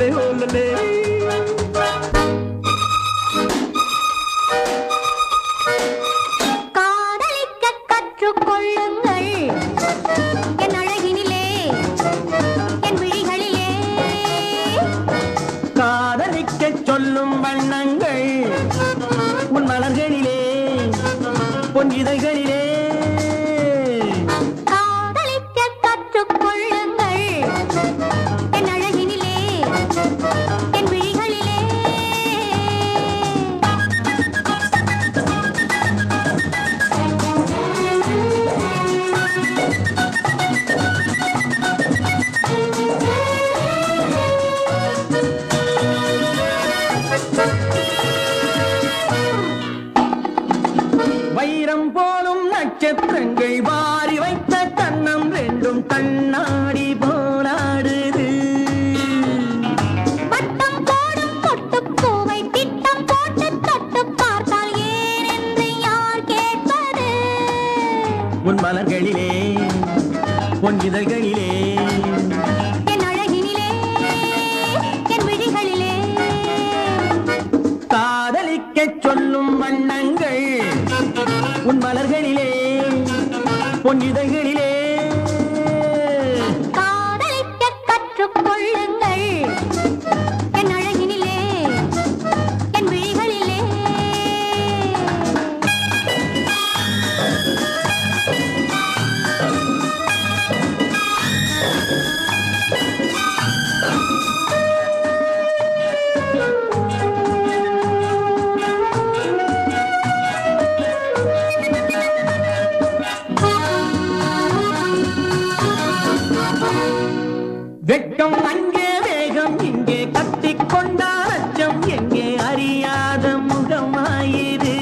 They hold. நட்சத்திரங்கள் வாரி வைத்த கண்ணம் ரெண்டும் கண்ணாடி போலாடுது. வட்டம் போடும் பொட்டுப் பூவை திட்டம் போட்டு தொட்டுப் பார்த்தால் ஏனென்று யார் கேட்பது? உன் மலர்களிலே பொன் இதழ்களிலே காதலிக்கச் சொல்லும் வண்ணங்கள் உன் மலர்களிலே பொன் இதழ்களிலே. வெட்கம் அங்கே வேகம் இங்கே கட்டிக்கொண்டால் அச்சம் எங்கே அறியாத முகமாயிரு.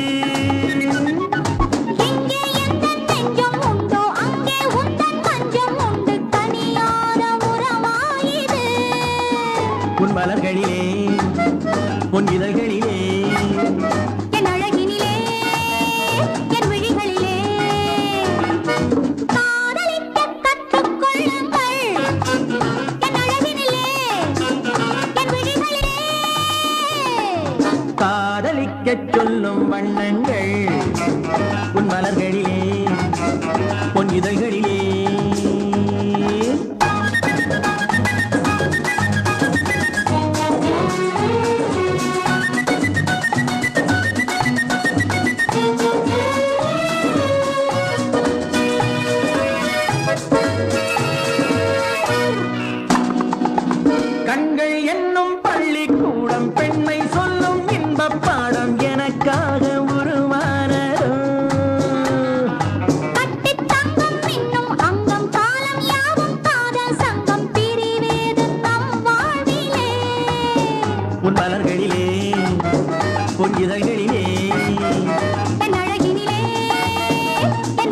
உன் மலர்களிலே பொன் இதழ்களிலே என் அழகினிலே காதலிக்கச் சொல்லும் வண்ணங்கள். உன் மலர்களிலே பொன் இதழ்கள்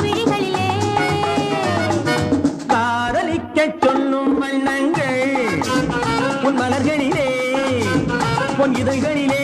விழிகளிலே. காதலிக்கச் சொல்லும் வண்ணங்கள் உன் மலர்களிலே பொன் இதழ்களிலே.